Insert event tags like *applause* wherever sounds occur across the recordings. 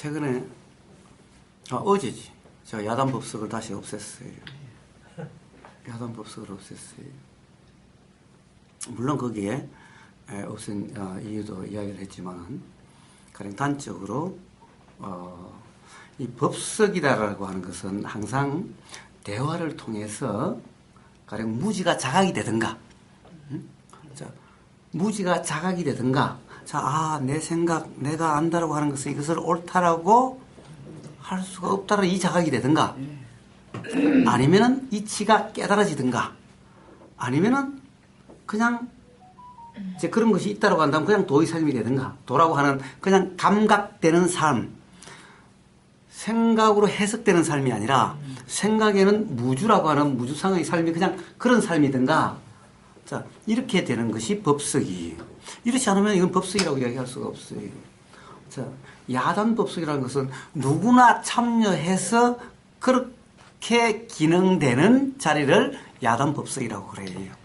최근에 아, 어제지 제가 야단 법석을 다시 없앴어요. 야단 법석을 없앴어요. 물론 거기에 에, 없앤 어, 이유도 이야기를 했지만 가령 단적으로 어, 이 법석이다라고 하는 것은 항상 대화를 통해서 가령 무지가 자각이 되든가 음? 자, 무지가 자각이 되든가 자, 아, 내 생각, 내가 안다라고 하는 것은 이것을 옳다라고 할 수가 없다라는 이 자각이 되든가 아니면은 이치가 깨달아지든가 아니면은 그냥 이제 그런 것이 있다라고 한다면 그냥 도의 삶이 되든가 도라고 하는 그냥 감각되는 삶 생각으로 해석되는 삶이 아니라 생각에는 무주라고 하는 무주상의 삶이 그냥 그런 삶이든가 자 이렇게 되는 것이 법석이에요. 이렇지 않으면 이건 법석이라고 이야기할 수가 없어요. 자 야단 법석이라는 것은 누구나 참여해서 그렇게 기능되는 자리를 야단 법석이라고 그래요.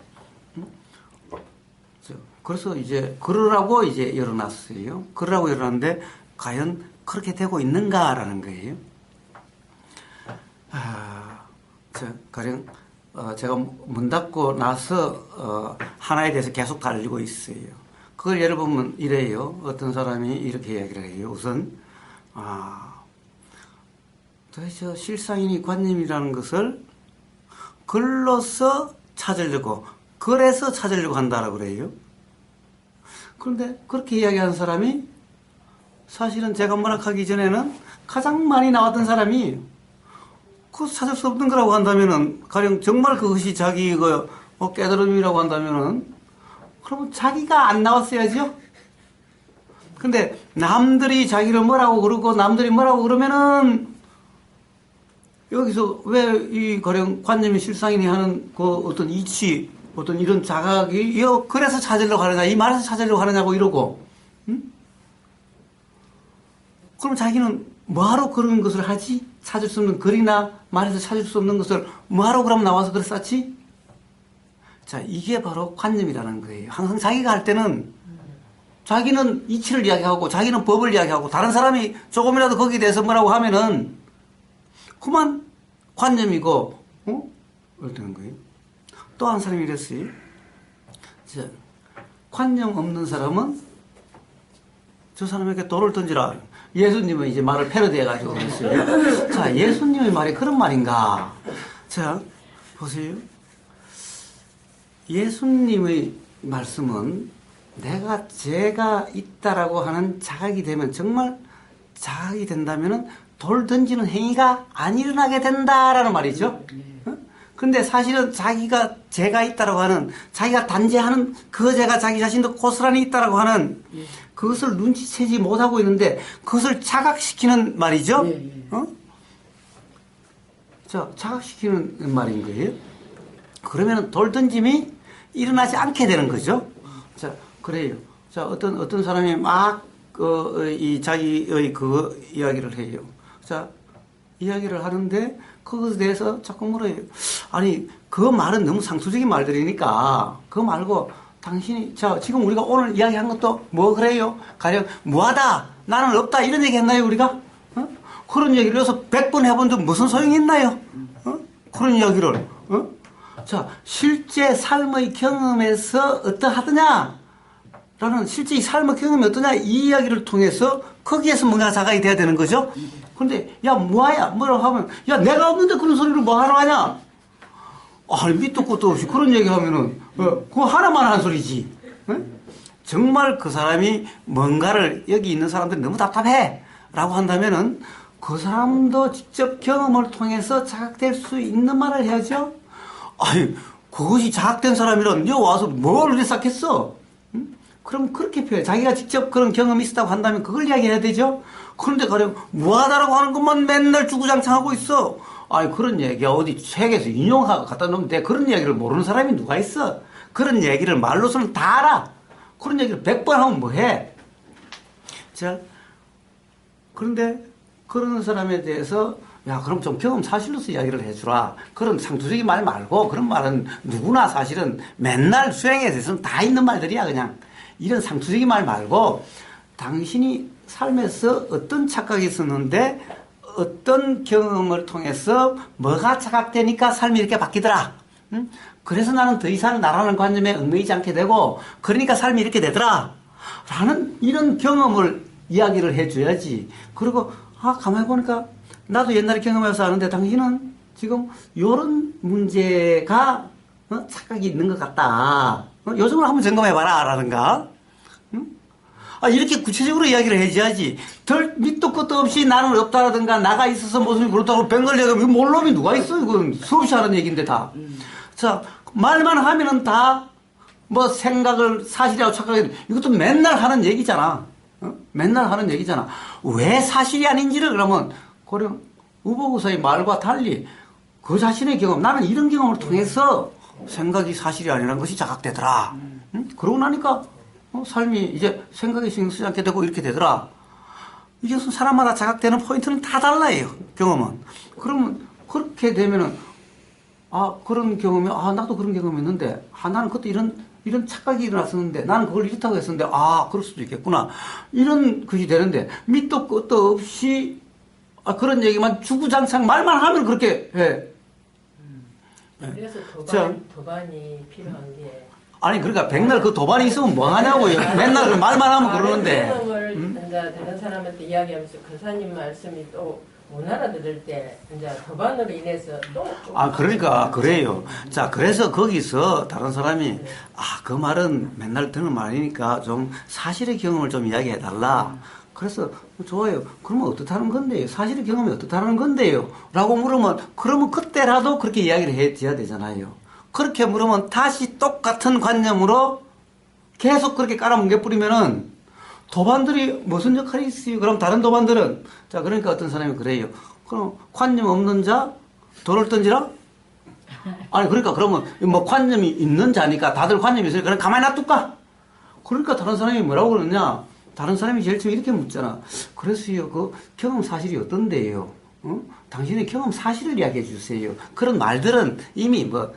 그래서 이제 그러라고 이제 열어놨어요. 그러라고 열어놨는데 과연 그렇게 되고 있는가라는 거예요. 아, 저 가령 어, 제가 문 닫고 나서 어, 하나에 대해서 계속 달리고 있어요. 그걸 예를 보면 이래요. 어떤 사람이 이렇게 이야기를 해요. 우선 아, 도대체 실상인이 관념이라는 것을 글로서 찾으려고 그래서 찾으려고 한다라고 그래요. 그런데 그렇게 이야기하는 사람이 사실은 제가 문학하기 전에는 가장 많이 나왔던 사람이 그 찾을 수 없는 거라고 한다면은 가령 정말 그것이 자기 그 뭐 깨달음이라고 한다면은 그러면 자기가 안 나왔어야죠. 근데 남들이 자기를 뭐라고 그러고 남들이 뭐라고 그러면은 여기서 왜 이 가령 관념이 실상이니 하는 그 어떤 이치 어떤 이런 자각이 여 그래서 찾으려고 하느냐 이 말에서 찾으려고 하느냐고 이러고 응? 그럼 자기는 뭐하러 그런 것을 하지? 찾을 수 없는 글이나 말에서 찾을 수 없는 것을 뭐하러 그럼 나와서 그걸 썼지? 자, 이게 바로 관념이라는 거예요. 항상 자기가 할 때는 자기는 이치를 이야기하고 자기는 법을 이야기하고 다른 사람이 조금이라도 거기에 대해서 뭐라고 하면은 그만 관념이고, 어? 어떤 거예요? 또 한 사람이 이랬어요. 자, 관념 없는 사람은 저 사람에게 돌을 던지라. 예수님은 이제 말을 패러디해가지고 그랬어요. 자, 예수님의 말이 그런 말인가? 자, 보세요. 예수님의 말씀은 내가 죄가 있다라고 하는 자각이 되면 정말 자각이 된다면은 돌 던지는 행위가 안 일어나게 된다라는 말이죠. 어? 근데 사실은 자기가 죄가 있다라고 하는 자기가 단죄하는 그 죄가 자기 자신도 고스란히 있다라고 하는 그것을 눈치채지 못하고 있는데 그것을 자각시키는 말이죠. 어? 자, 자각시키는 말인 거예요. 그러면 돌 던짐이 일어나지 않게 되는 거죠. 자, 그래요. 자, 어떤 어떤 사람이 막 그, 이 자기의 그 이야기를 해요. 자, 이야기를 하는데 그것에 대해서 자꾸 물어요. 아니, 그 말은 너무 상투적인 말들이니까 그거 말고 당신이 자 지금 우리가 오늘 이야기한 것도 뭐 그래요? 가령 무하다 나는 없다 이런 얘기 했나요 우리가? 어? 그런 얘기를 해서 100번 해본 적 무슨 소용이 있나요? 어? 그런 이야기를 어? 자 실제 삶의 경험에서 어떠하더냐 라는 실제 이 삶의 경험이 어떠냐 이 이야기를 통해서 거기에서 뭔가 자각이 돼야 되는 거죠 근데 야 뭐야 뭐라고 하면 야 내가 없는데 그런 소리를 뭐하러 하냐 아니 밑도 끝도 없이 그런 얘기하면은 어, 그거 하나만 한 소리지. 어? 정말 그 사람이 뭔가를 여기 있는 사람들이 너무 답답해 라고 한다면은 그 사람도 직접 경험을 통해서 자각될 수 있는 말을 해야죠. 아니 그것이 자각된 사람이란 여 와서 뭘 시작했어? 응? 그럼 그렇게 표현. 자기가 직접 그런 경험이 있었다고 한다면 그걸 이야기해야 되죠. 그런데 가령 무하다라고 하는 것만 맨날 주구장창 하고 있어. 아니 그런 얘기가 어디 책에서 인용하고 갖다 놓으면 돼. 그런 얘기를 모르는 사람이 누가 있어? 그런 얘기를 말로서는 다 알아. 그런 얘기를 백 번 하면 뭐해? 자, 그런데 그런 사람에 대해서 야 그럼 좀 경험 사실로서 이야기를 해주라. 그런 상투적인 말 말고 그런 말은 누구나 사실은 맨날 수행에 대해서는 다 있는 말들이야 그냥. 이런 상투적인 말 말고 당신이 삶에서 어떤 착각이 있었는데 어떤 경험을 통해서 뭐가 착각되니까 삶이 이렇게 바뀌더라. 응? 그래서 나는 더 이상 나라는 관념에 얽매이지 않게 되고 그러니까 삶이 이렇게 되더라. 라는 이런 경험을 이야기를 해줘야지. 그리고 아 가만히 보니까 나도 옛날에 경험해서 아는데 당신은 지금 이런 문제가 어? 착각이 있는 것 같다. 어? 요즘을 한번 점검해봐라. 라는가. 아, 이렇게 구체적으로 이야기를 해줘야지. 덜 밑도 끝도 없이 나는 없다라든가 나가 있어서 모습이 그렇다고 뱅걸 얘기하면 몰놈이 누가 있어? 이건 수없이 하는 얘기인데 다. 자, 말만 하면은 다 뭐 생각을 사실이라고 착각해. 이것도 맨날 하는 얘기잖아. 어? 맨날 하는 얘기잖아. 왜 사실이 아닌지를 그러면 고령 우보구사의 말과 달리 그 자신의 경험, 나는 이런 경험을 통해서 생각이 사실이 아니라는 것이 자각되더라. 응? 그러고 나니까 어, 삶이 이제 생각이 신경 쓰지 않게 되고 이렇게 되더라. 이게 사람마다 자각되는 포인트는 다 달라요. 경험은. 그러면 그렇게 되면은 아 그런 경험이 아 나도 그런 경험이 있는데 아 나는 그때 이런 이런 착각이 일어났었는데 나는 그걸 이렇다고 했었는데 아 그럴 수도 있겠구나 이런 것이 되는데 밑도 끝도 없이 아 그런 얘기만 주구장창 말만 하면 그렇게 해. 그래서 도반, 자. 도반이 필요한 게 아니 그러니까 백날 그 도반이 있으면 뭐 하냐고요. 맨날 그 말만 하면 그러는데. 음? 이제 다른 사람한테 이야기하면서 그사님 말씀이 또 못 알아들을 때 이제 도반으로 인해서 또 아, 그러니까, 그래요. 자, 그래서 거기서 다른 사람이, 아, 그 말은 맨날 듣는 말이니까 좀 사실의 경험을 좀 이야기해 달라. 그래서, 좋아요. 그러면 어떻다는 건데요? 사실의 경험이 어떻다는 건데요? 라고 물으면, 그러면 그때라도 그렇게 이야기를 해줘야 되잖아요. 그렇게 물으면 다시 똑같은 관념으로 계속 그렇게 깔아뭉개 뿌리면은 도반들이 무슨 역할이 있어요? 그럼 다른 도반들은 자 그러니까 어떤 사람이 그래요. 그럼 관념 없는 자 돌을 던지라? 아니 그러니까 그러면 뭐 관념이 있는 자니까 다들 관념이 있으니까 그냥 가만히 놔둘까? 그러니까 다른 사람이 뭐라고 그러느냐? 다른 사람이 제일 처음 이렇게 묻잖아. 그래서요 그 경험 사실이 어떤데요? 어? 당신의 경험 사실을 이야기해 주세요. 그런 말들은 이미 뭐이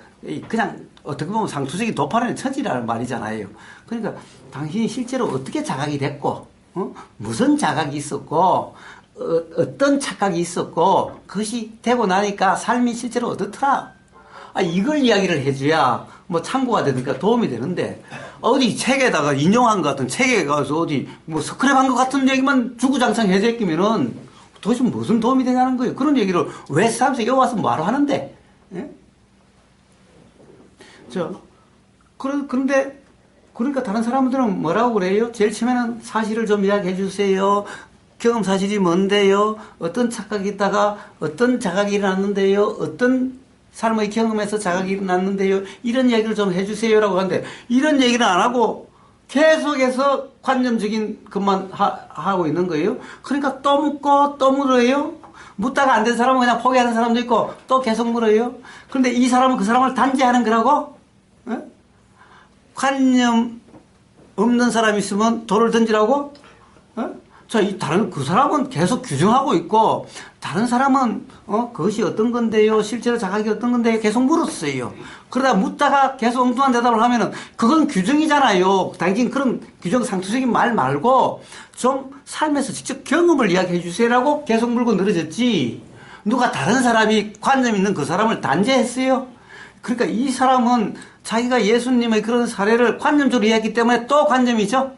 그냥 어떻게 보면 상투적인 도파련의 처지라는 말이잖아요. 그러니까 당신이 실제로 어떻게 자각이 됐고, 어? 무슨 자각이 있었고, 어, 어떤 착각이 있었고, 그것이 되고 나니까 삶이 실제로 어떻더라. 아, 이걸 이야기를 해줘야 뭐 참고가 되니까 도움이 되는데, 어디 책에다가 인용한 것 같은 책에 가서 어디 뭐 스크랩한 것 같은 얘기만 주구장창 해제 끼면은 도대체 무슨 도움이 되냐는 거예요. 그런 얘기를 왜 사람들이 여기 와서 뭐하러 하는데? 예? 저, 그러, 그런데, 그러니까 다른 사람들은 뭐라고 그래요? 제일 처음에는 사실을 좀 이야기해 주세요. 경험 사실이 뭔데요? 어떤 착각이 있다가 어떤 자각이 일어났는데요? 어떤 삶의 경험에서 자각이 일어났는데요? 이런 얘기를 좀 해주세요라고 하는데, 이런 얘기는 안 하고 계속해서 관념적인 것만 하, 고 있는 거예요. 그러니까 또 묻고 또 물어요. 묻다가 안 된 사람은 그냥 포기하는 사람도 있고 또 계속 물어요. 그런데 이 사람은 그 사람을 단죄하는 거라고? 어? 관념 없는 사람이 있으면 돌을 던지라고? 어? 자, 이 다른 그 사람은 계속 규정하고 있고 다른 사람은 어 그것이 어떤 건데요? 실제로 자각이 어떤 건데요? 계속 물었어요. 그러다 묻다가 계속 엉뚱한 대답을 하면은 그건 규정이잖아요. 당신 그런 규정 상투적인 말 말고 좀 삶에서 직접 경험을 이야기해 주세요라고 계속 물고 늘어졌지. 누가 다른 사람이 관념 있는 그 사람을 단죄했어요? 그러니까 이 사람은 자기가 예수님의 그런 사례를 관념적으로 이해했기 때문에 또 관념이죠?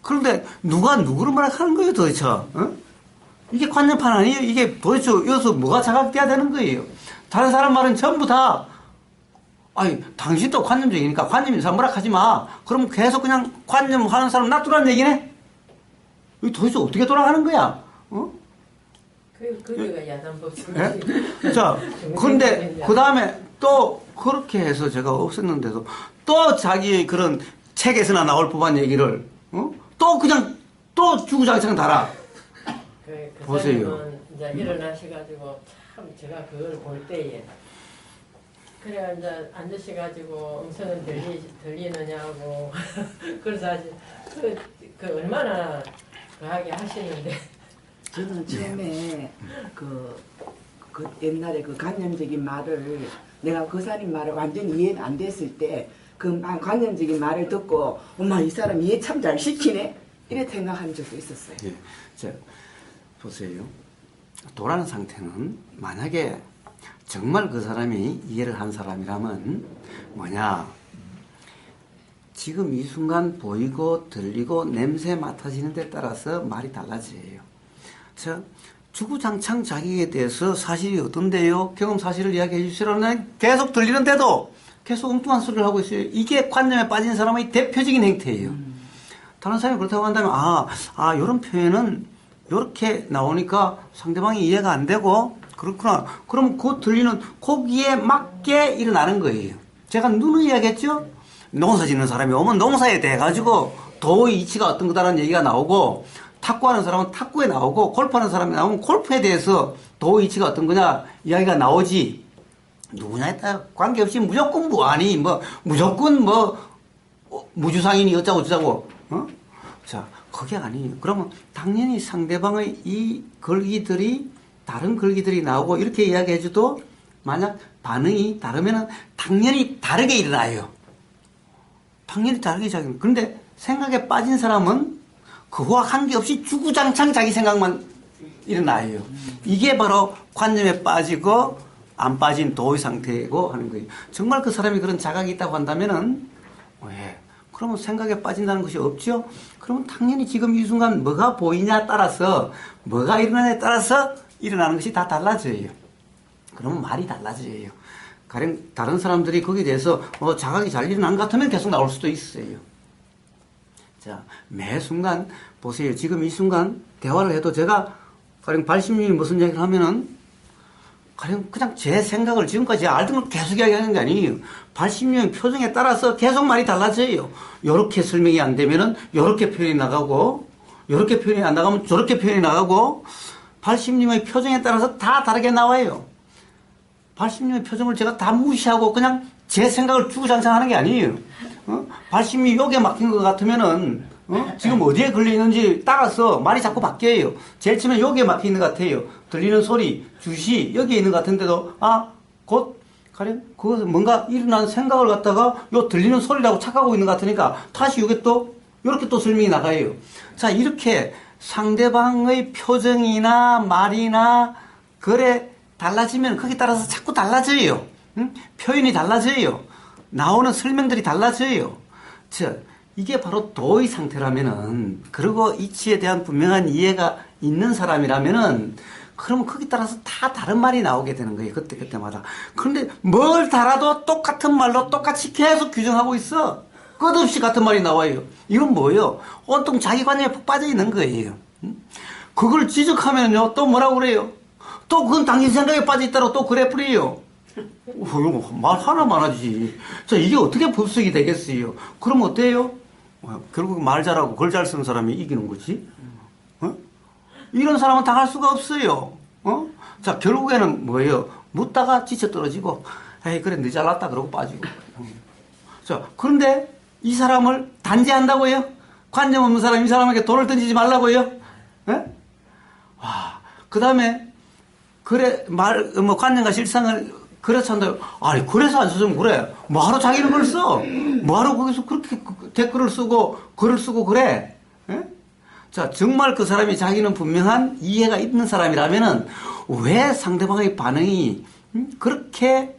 그런데 누가 누구를 말하는 거예요 도대체? 어? 이게 관념판 아니에요? 이게 도대체 여기서 뭐가 자각돼야 되는 거예요? 다른 사람 말은 전부 다 아니 당신도 관념적이니까 관념인 사람 뭐라 하지 마. 그럼 계속 그냥 관념하는 사람 놔두라는 얘기네? 도대체 어떻게 돌아가는 거야? 어? 그 그게가 야단법칙. 예? 자, 근데 *laughs* 그 다음에 또 그렇게 해서 제가 없앴는데도 또 자기의 그런 책에서나 나올 법한 얘기를 어? 또 그냥 또 주구장창 달아. 그, 그 보세요. 이제 일어나셔가지고 참 제가 그걸 볼 때에 그래 이제 앉으셔가지고 음성은 들리 들리느냐고 *laughs* 그래서 아주 그, 그 얼마나 그하게 하시는데 저는 처음에 그, 그 옛날에 그 관념적인 말을 내가 그 사람 말을 완전히 이해가 안 됐을 때 그 관념적인 말을 듣고 엄마 이 사람 이해 참 잘 시키네 이래 생각한 적도 있었어요. 예. 자, 보세요. 도라는 상태는 만약에 정말 그 사람이 이해를 한 사람이라면 뭐냐. 지금 이 순간 보이고 들리고 냄새 맡아지는 데 따라서 말이 달라져요. 자, 주구장창 자기에 대해서 사실이 어떤데요? 경험 사실을 이야기해 주시라는 계속 들리는데도 계속 엉뚱한 소리를 하고 있어요. 이게 관념에 빠진 사람의 대표적인 행태예요. 다른 사람이 그렇다고 한다면 아, 아 이런 표현은 이렇게 나오니까 상대방이 이해가 안 되고 그렇구나. 그럼 그 들리는 거기에 맞게 일어나는 거예요. 제가 눈을 이야기했죠. 농사 짓는 사람이 오면 농사에 대해 가지고 도의 이치가 어떤 거다라는 얘기가 나오고 탁구하는 사람은 탁구에 나오고 골프하는 사람이 나오면 골프에 대해서 도의 이치가 어떤 거냐? 이야기가 나오지. 누구냐에 따라 관계없이 무조건 무한히 뭐 무조건 뭐 어, 무주상이니 어쩌고 저쩌고 어? 자 그게 아니에요. 그러면 당연히 상대방의 이 글귀들이 다른 글귀들이 나오고 이렇게 이야기해줘도 만약 반응이 다르면은 당연히 다르게 일어나요. 당연히 다르게 작용 그런데 생각에 빠진 사람은 그와 관계없이 주구장창 자기 생각만 일어나요 이게 바로 관념에 빠지고 안 빠진 도의 상태고 하는 거예요. 정말 그 사람이 그런 자각이 있다고 한다면은 왜? 그러면 생각에 빠진다는 것이 없죠? 그러면 당연히 지금 이 순간 뭐가 보이냐 따라서 뭐가 일어나냐에 따라서 일어나는 것이 다 달라져요. 그러면 말이 달라져요. 가령 다른 사람들이 거기에 대해서 어, 자각이 잘 일어난 것 같으면 계속 나올 수도 있어요. 자, 매 순간 보세요. 지금 이 순간 대화를 해도 제가 가령 발심님이 무슨 이야기를 하면은 가령 그냥 제 생각을 지금까지 알던 걸 계속 이야기하는 게 아니에요. 발심령 표정에 따라서 계속 말이 달라져요. 요렇게 설명이 안 되면은 요렇게 표현이 나가고 요렇게 표현이 안 나가면 저렇게 표현이 나가고 발심님의 표정에 따라서 다 다르게 나와요. 발심님의 표정을 제가 다 무시하고 그냥 제 생각을 주구장창 하는 게 아니에요. 어? 발심이 여기에 막힌 것 같으면은 어? 지금 어디에 걸려 있는지 따라서 말이 자꾸 바뀌어요. 제일 처음에 여기에 막혀 있는 것 같아요. 들리는 소리, 주시 여기에 있는 것 같은데도 아, 곧 가령 그 뭔가 일어난 생각을 갖다가 요 들리는 소리라고 착각하고 있는 것 같으니까 다시 요게 또 이렇게 또 설명이 나가요. 자, 이렇게 상대방의 표정이나 말이나 그래 달라지면 거기에 따라서 자꾸 달라져요. 응? 표현이 달라져요. 나오는 설명들이 달라져요. 즉, 이게 바로 도의 상태라면은, 그리고 이치에 대한 분명한 이해가 있는 사람이라면은, 그러면 거기 따라서 다 다른 말이 나오게 되는 거예요. 그때, 그때마다. 그런데 뭘 달아도 똑같은 말로 똑같이 계속 규정하고 있어. 끝없이 같은 말이 나와요. 이건 뭐예요? 온통 자기 관념에 푹 빠져 있는 거예요. 응? 그걸 지적하면요, 또 뭐라고 그래요? 또 그건 당신 생각에 빠져 있다고 또 그래 뿌려요. 어, 말 하나만 하지. 자, 이게 어떻게 법석이 되겠어요? 그럼 어때요? 어, 결국 말 잘하고 글 잘 쓰는 사람이 이기는 거지. 어? 이런 사람은 당할 수가 없어요. 어? 자, 결국에는 뭐예요? 묻다가 지쳐 떨어지고, 에이, 그래, 늦 잘났다. 그러고 빠지고. 어. 자, 그런데 이 사람을 단죄한다고요? 관념 없는 사람, 이 사람에게 돈을 던지지 말라고요? 예? 와, 그 다음에 그래 말 뭐 관념과 실상을 그래서 한다. 아니 그래서 안 쓰면 그래. 뭐하러 자기는 걸 써? 뭐하러 거기서 그렇게 그- 댓글을 쓰고 글을 쓰고 그래? 예? 자 정말 그 사람이 자기는 분명한 이해가 있는 사람이라면은 왜 상대방의 반응이 음? 그렇게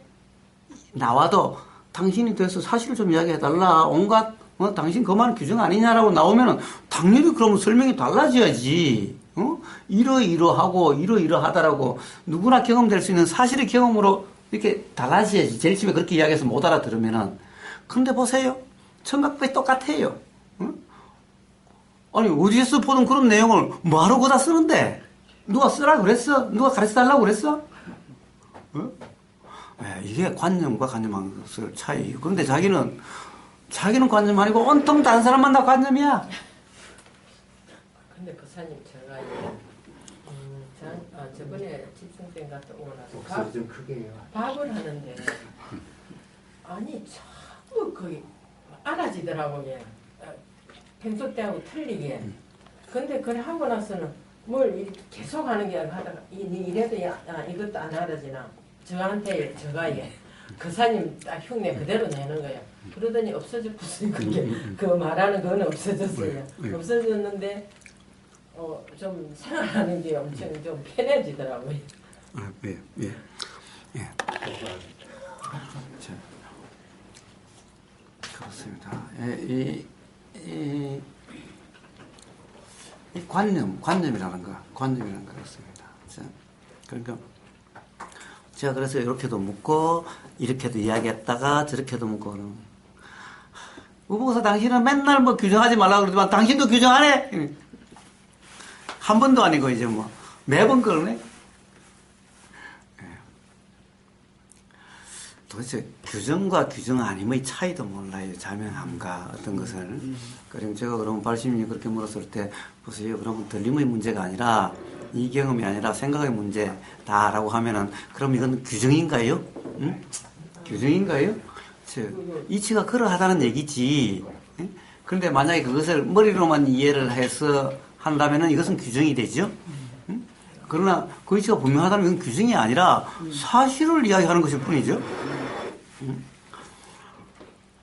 나와도 당신이 돼서 사실을 좀 이야기해달라. 온갖 어, 당신 그만 규정 아니냐라고 나오면은 당연히 그러면 설명이 달라져야지. 어? 이러이러하고 이러이러하다라고 누구나 경험될 수 있는 사실의 경험으로 이렇게 달라져야지. 제일 처음에 그렇게 이야기해서 못 알아들으면은. 그런데 보세요. 청각법이 똑같아요. 어? 아니 어디에서 보는 그런 내용을 뭐하러 거다 쓰는데? 누가 쓰라 그랬어? 누가 가르쳐 달라고 그랬어? 어? 예, 이게 관념과 것을 차이. 그런데 자기는 자기는 관념 아니고 온통 다른 사람만 다 관념이야. 근데 부사님 제가 전, 아, 저번에 집중생 갔다 오고 나서 밥, 목소리 좀 크게 해요. 밥을 하는데 아니 자꾸 거기 알아지더라고 얘 아, 평소 때하고 틀리게 근데 그래 하고 나서는 뭘 이렇게 계속 하는 게 하다가 이, 니 이래도 야, 아, 이것도 안 알아지나 저한테 저가 얘 거사님 딱 흉내 그대로 내는 거야. 그러더니 없어졌어요. *laughs* 그게 그 말하는 거는 없어졌어요. 네, 네. 없어졌는데 어, 좀 생활하는 게 엄청 좀 편해지더라고요. 아, 예, 예, 예. 자, 그렇습니다. 예, 이, 이, 이 관념, 관념이라는 거, 관념이라는 거 그렇습니다. 자, 그러니까 제가 그래서 이렇게도 묻고 이렇게도 이야기했다가 저렇게도 묻고 우보사 당신은 맨날 뭐 규정하지 말라 그러지만 당신도 규정 안 해. 한 번도 아니고 이제 뭐 매번 그러네. 도대체 규정과 규정 아님의 차이도 몰라요. 자명함과 어떤 것을. 그럼 제가 그러면 발심이 그렇게 물었을 때, 보세요. 그러면 들림의 문제가 아니라, 이 경험이 아니라 생각의 문제다라고 하면은, 그럼 이건 규정인가요? 응? 규정인가요? 저, 이치가 그러하다는 얘기지. 응? 그런데 만약에 그것을 머리로만 이해를 해서 한다면은 이것은 규정이 되죠? 응? 그러나 그 이치가 분명하다면 이건 규정이 아니라 사실을 이야기하는 것일 뿐이죠.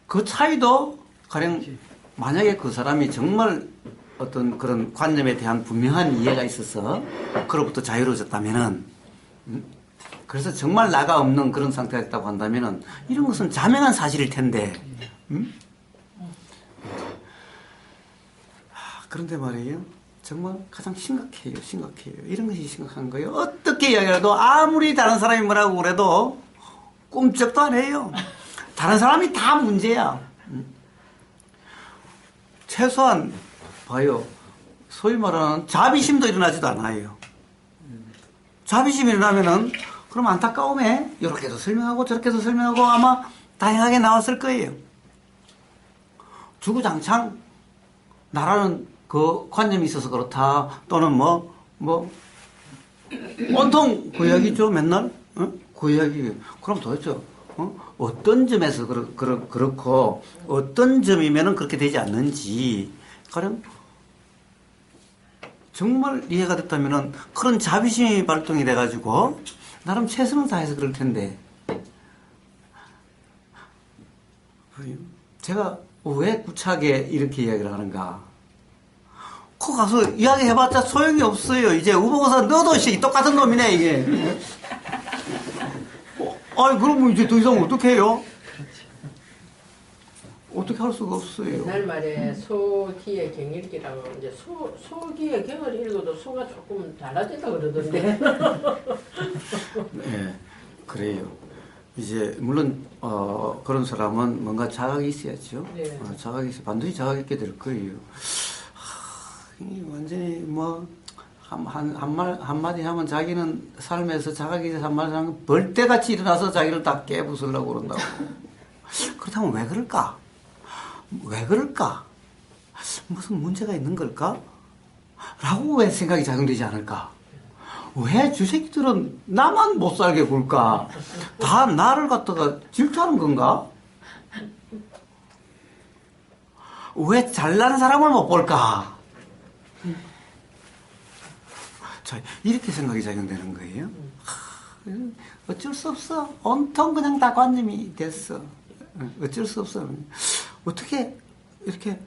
그 차이도 가령 만약에 그 사람이 정말 어떤 그런 관념에 대한 분명한 이해가 있어서 그로부터 자유로워졌다면은 음? 그래서 정말 나가 없는 그런 상태가 있다고 한다면은 이런 것은 자명한 사실일 텐데 음? 아, 그런데 말이에요 정말 가장 심각해요 심각해요 이런 것이 심각한 거예요 어떻게 이야기해도 아무리 다른 사람이 뭐라고 그래도 꿈쩍도 안 해요. 다른 사람이 다 문제야. 음. 최소한 봐요. 소위 말하는 자비심도 일어나지도 않아요. 자비심이 일어나면은 그럼 안타까움에 이렇게도 설명하고 저렇게도 설명하고 아마 다양하게 나왔을 거예요. 주구장창 나라는 그 관념이 있어서 그렇다. 또는 뭐뭐 온통 그 이야기죠 맨날? 어? 그 이야기 그럼 도대체 어? 어떤 점에서 그렇, 그렇, 그렇고 어떤 점이면은 그렇게 되지 않는지. 가령 정말 이해가 됐다면은 그런 자비심이 발동이 돼가지고 나름 최선을 다해서 그럴 텐데. 제가 왜 구차하게 이렇게 이야기를 하는가 코 가서 이야기해봤자 소용이 없어요 이제 우보고사 너도 씨 똑같은 놈이네 이게 어, 아니 그러면 이제 더 이상 어떻게 해요? 어떻게 할 수가 없어요. 옛날 말에 소 뒤에 경읽기라고 이제 소, 소 뒤에 경을 읽어도 소가 조금 달라진다 그러던데. 네, 그래요. 이제 물론 어, 그런 사람은 뭔가 자각이 있어야죠. 네. 어, 자각이 있어 반드시 자각 있게 될 거예요. 완전히 뭐. 한, 한, 한 말, 한마디 하면 자기는 삶에서 자각이 한마디 하면 벌떼같이 일어나서 자기를 다 깨부수려고 그런다고. *laughs* 그렇다면 왜 그럴까? 왜 그럴까? 무슨 문제가 있는 걸까? 라고 왜 생각이 작용되지 않을까? 왜 주새끼들은 나만 못 살게 굴까? 다 나를 갖다가 질투하는 건가? 왜 잘나는 사람을 못 볼까? 자, 이렇게 생각이 작용되는 거예요. 하, 어쩔 수 없어. 온통 그냥 다 관념이 됐어. 어쩔 수 없어. 어떻게 이렇게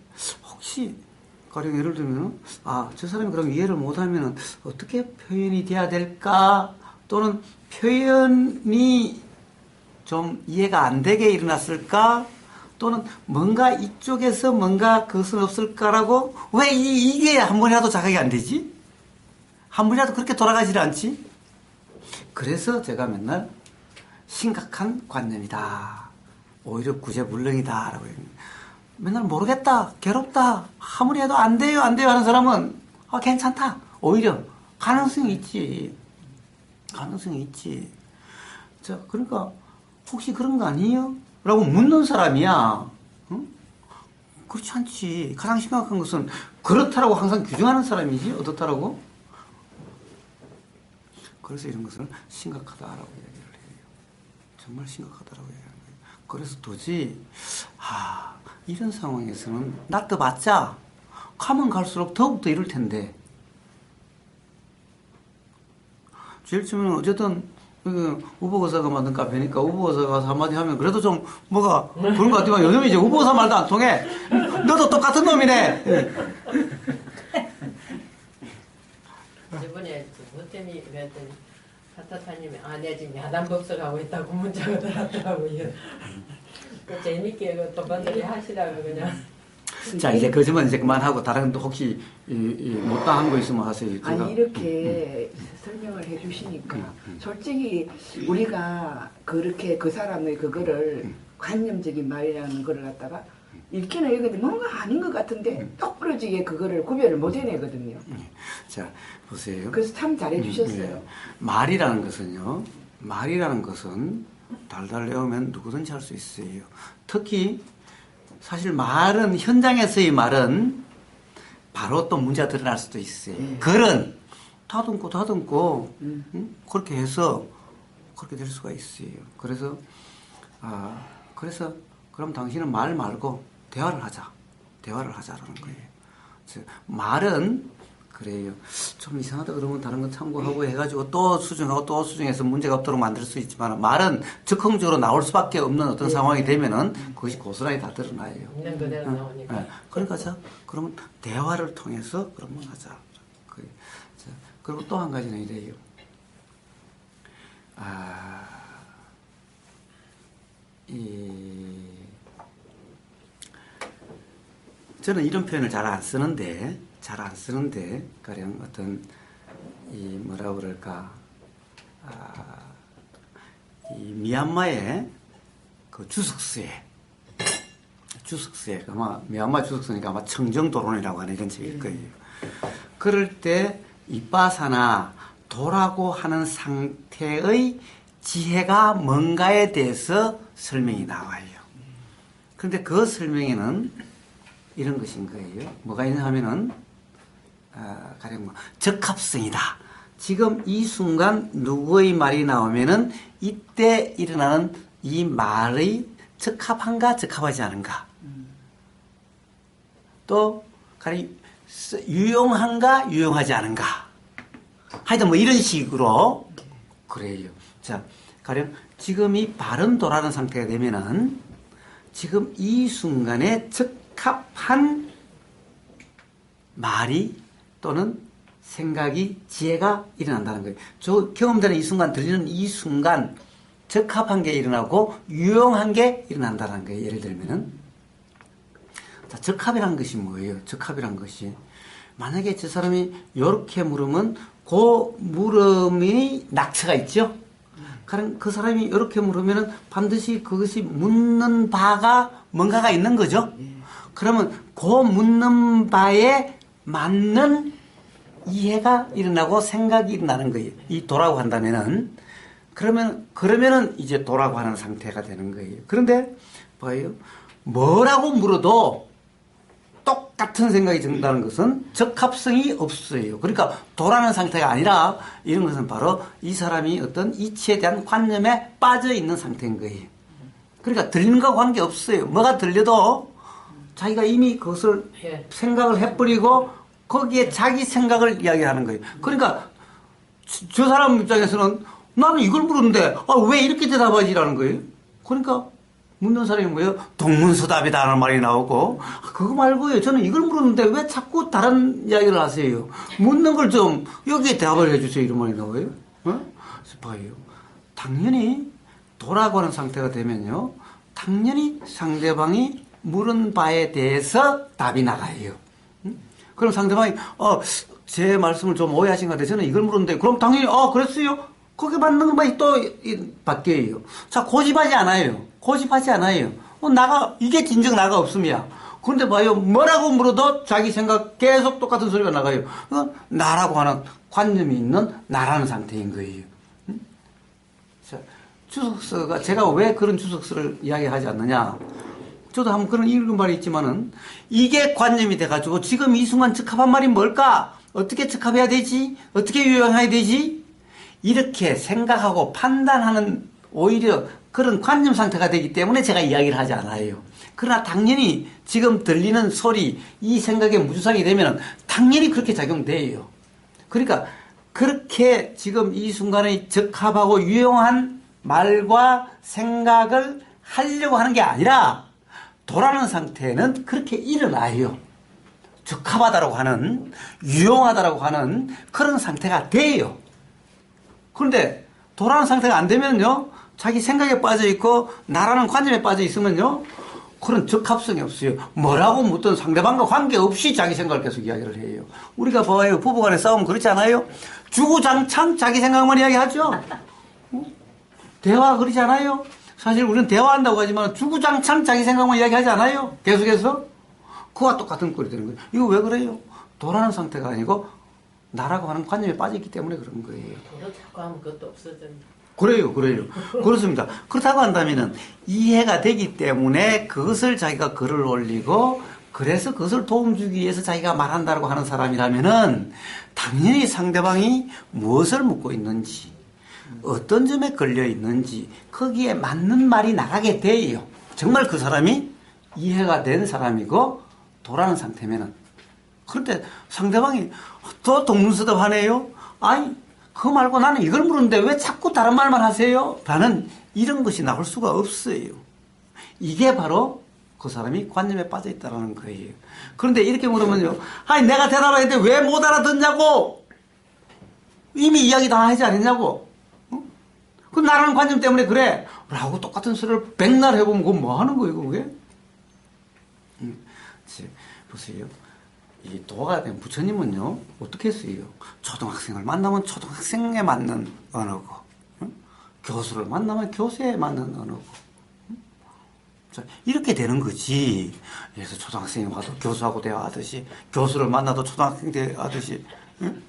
혹시 가령 예를 들면 아저 사람이 그럼 이해를 못하면 어떻게 표현이 돼야 될까 또는 표현이 좀 이해가 안 되게 일어났을까 또는 뭔가 이쪽에서 뭔가 그것은 없을까라고 왜 이, 이게 한 번이라도 자각이 안 되지? 한 번이라도 그렇게 돌아가질 않지? 그래서 제가 맨날 심각한 관념이다. 오히려 구제불능이다 라고 얘기합니다. 맨날 모르겠다, 괴롭다, 아무리 해도 안 돼요, 안 돼요 하는 사람은 아, 괜찮다. 오히려 가능성이 있지. 가능성이 있지. 자, 그러니까 혹시 그런 거 아니에요? 라고 묻는 사람이야. 응? 그렇지 않지. 가장 심각한 것은 그렇다라고 항상 규정하는 사람이지. 어떻다라고? 그래서 이런 것을 심각하다라고 얘기를 해요. 정말 심각하다라고 얘기하는 거예요. 그래서 도저히 아 이런 상황에서는 놔둬봤자 가면 갈수록 더욱더 이럴 텐데 제일 처음에는 어쨌든 그 우보거사가 만든 카페니까 우보거사가 가서 한마디 하면 그래도 좀 뭐가 그런 것 같지만 요즘 이제 우보거사 말도 안 통해. 너도 똑같은 놈이네. 예. 이번에 뭐 때문에 그랬더니 사타타님이 아, 내 지금 야단 법석하고 있다고 문자가 들어왔더라고요. *laughs* 그 재밌게 그 똑같이 하시라고 그냥. *laughs* 자 이제 거짓말 이제 그만하고 다른 또 혹시 이, 이 못다 한 거 있으면 하세요. 제가. 아니 이렇게 설명을 해주시니까 솔직히 우리가 그렇게 그 사람의 그거를 관념적인 말이라는 거를 갖다가 읽기는 읽는데 뭔가 아닌 것 같은데 똑부러 지게 그거를 구별을 못 해내거든요. 자 보세요. 그래서 참 잘해주셨어요. 네. 말이라는 것은요. 말이라는 것은 달달 외우면 누구든지 할 수 있어요. 특히 사실 말은 현장에서의 말은 바로 또 문제가 드러날 수도 있어요. 예. 글은 다듬고 다듬고 음. 응? 그렇게 해서 그렇게 될 수가 있어요. 그래서 아 그래서 그럼 당신은 말 말고 대화를 하자. 대화를 하자라는 거예요. 즉, 말은 그래요. 좀 이상하다 그러면 다른 거 참고하고 해가지고 또 수정하고 또 수정해서 문제가 없도록 만들 수 있지만 말은 즉흥적으로 나올 수밖에 없는 어떤 상황이 되면은 그것이 고스란히 다 드러나요. 있는 그대로 응, 나오니까. 예. 그러니까 자 그러면 대화를 통해서 그러면 하자. 그, 자, 그리고 또 한 가지는 이래요. 아, 이 저는 이런 표현을 잘 안 쓰는데 잘 안 쓰는데 가령 어떤 이 뭐라 그럴까 아, 이 미얀마의 그 주석수에 주석수에 아마 미얀마 주석수니까 아마 청정도론이라고 하는 이런 책일 거예요. 그럴 때 이빠사나 도라고 하는 상태의 지혜가 뭔가에 대해서 설명이 나와요. 그런데 그 설명에는 이런 것인 거예요. 뭐가 있냐 하면은, 아, 가령 뭐, 적합성이다. 지금 이 순간 누구의 말이 나오면은 이때 일어나는 이 말의 적합한가, 적합하지 않은가. 또, 가령 쓰- 유용한가, 유용하지 않은가. 하여튼 뭐 이런 식으로, 그래요. 자, 가령 지금 이 발음 도라는 상태가 되면은 지금 이 순간에 적 합한 말이 또는 생각이 지혜가 일어난다는 거예요. 저 경험되는 이 순간 들리는 이 순간 적합한 게 일어나고 유용한 게 일어난다는 거예요. 예를 들면은 자, 적합이란 것이 뭐예요? 적합이란 것이 만약에 저 사람이 이렇게 물으면 그 물음이 낙처가 있죠. 그럼 그 사람이 이렇게 물으면은 반드시 그것이 묻는 바가 뭔가가 있는 거죠. 그러면 그 묻는 바에 맞는 이해가 일어나고 생각이 일어나는 거예요. 이 도라고 한다면은 그러면 그러면은 이제 도라고 하는 상태가 되는 거예요. 그런데 봐요. 뭐라고 물어도 똑같은 생각이 든다는 것은 적합성이 없어요. 그러니까 도라는 상태가 아니라 이런 것은 바로 이 사람이 어떤 이치에 대한 관념에 빠져 있는 상태인 거예요. 그러니까 들리는 거하고 관계 없어요. 뭐가 들려도 자기가 이미 그것을 예. 생각을 해버리고 거기에 자기 생각을 이야기하는 거예요. 그러니까 저- 저 사람 입장에서는 나는 이걸 물었는데 아, 왜 이렇게 대답하지라는 거예요. 그러니까 묻는 사람이 뭐예요? 동문서답이다라는 말이 나오고 아, 그거 말고요. 저는 이걸 물었는데 왜 자꾸 다른 이야기를 하세요? 묻는 걸 좀 여기에 대답을 해주세요. 이런 말이 나와요. 어? 봐요. 당연히 하는 상태가 되면요. 당연히 상대방이 물은 바에 대해서 답이 나가요. 응? 그럼 상대방이 어, 제 말씀을 좀 오해하신 것 같아요. 저는 이걸 물었는데 그럼 당연히 어 그랬어요. 거기에 맞는 말이 또 이- 바뀌어요. 자 고집하지 않아요. 고집하지 않아요. 어, 나가 이게 진정 나가 없음이야. 그런데 봐요 뭐라고 물어도 자기 생각 계속 똑같은 소리가 나가요. 어, 나라고 하는 관념이 있는 나라는 상태인 거예요. 자, 주석서가 제가 왜 그런 주석서를 이야기하지 않느냐? 저도 한번 그런 읽은 말이 있지만은 이게 관념이 돼가지고 지금 이 순간 적합한 말이 뭘까? 어떻게 적합해야 되지? 어떻게 유용해야 되지? 이렇게 생각하고 판단하는 오히려 그런 관념 상태가 되기 때문에 제가 이야기를 하지 않아요. 그러나 당연히 지금 들리는 소리, 이 생각에 무주상이 되면 당연히 그렇게 작용돼요. 그러니까 그렇게 지금 이 순간에 적합하고 유용한 말과 생각을 하려고 하는 게 아니라 도라는 상태는 그렇게 일어나요. 적합하다라고 하는 유용하다라고 하는 그런 상태가 돼요. 그런데 도라는 상태가 안 되면요, 자기 생각에 빠져 있고 나라는 관념에 빠져 있으면요, 그런 적합성이 없어요. 뭐라고 묻든 상대방과 관계없이 자기 생각을 계속 이야기를 해요. 우리가 봐요, 부부간의 싸움 그렇지 않아요? 주구장창 자기 생각만 이야기하죠. 어? 대화 그러지 않아요? 사실 우리는 대화한다고 하지만 주구장창 자기 생각만 이야기하지 않아요? 계속해서? 그와 똑같은 꼴이 되는 거예요. 이거 왜 그래요? 도라는 상태가 아니고 나라고 하는 관념에 빠져있기 때문에 그런 거예요. 도로 자꾸 하면 그것도 없어진다. 그래요, 그래요. 그렇습니다. 그렇다고 한다면은 이해가 되기 때문에 그것을 자기가 글을 올리고 그래서 그것을 도움 주기 위해서 자기가 말한다고 하는 사람이라면은 당연히 상대방이 무엇을 묻고 있는지 어떤 점에 걸려 있는지 거기에 맞는 말이 나가게 돼요. 정말 그 사람이 이해가 된 사람이고 도라는 상태면은 그런데 상대방이 또 동문서답 하네요. 아니, 그거 말고 나는 이걸 물었는데 왜 자꾸 다른 말만 하세요? 라는 이런 것이 나올 수가 없어요. 이게 바로 그 사람이 관념에 빠져 있다는 거예요. 그런데 이렇게 물으면요. 아니, 내가 대답을 했는데 왜 못 알아듣냐고! 이미 이야기 다 하지 않았냐고! 어? 그 나라는 관념 때문에 그래! 라고 똑같은 소리를 백날 해보면 그건 뭐 하는 거예요, 그게? 음, 지- 보세요. 이 도가 된 부처님은요 어떻게 했어요? 초등학생을 만나면 초등학생에 맞는 언어고, 응? 교수를 만나면 교수에 맞는 언어고. 이렇게 되는 거지. 그래서 초등학생이 와도 교수하고 대화하듯이, 교수를 만나도 초등학생 대화하듯이. 응?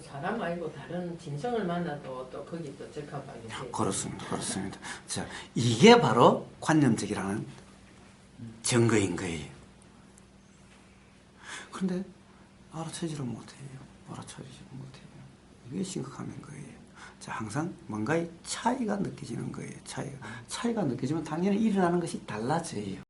뭐 사람 말고 다른 진성을 만나도 또 거기 또 적합하게 돼. 그렇습니다. 그렇습니다. 자, 이게 바로 관념적이라는 증거인 거예요. 그런데 알아채지를 못해요. 알아차리지 못해요. 이게 심각한 거예요. 자, 항상 뭔가의 차이가 느껴지는 거예요. 차이가. 차이가 느껴지면 당연히 일어나는 것이 달라져요.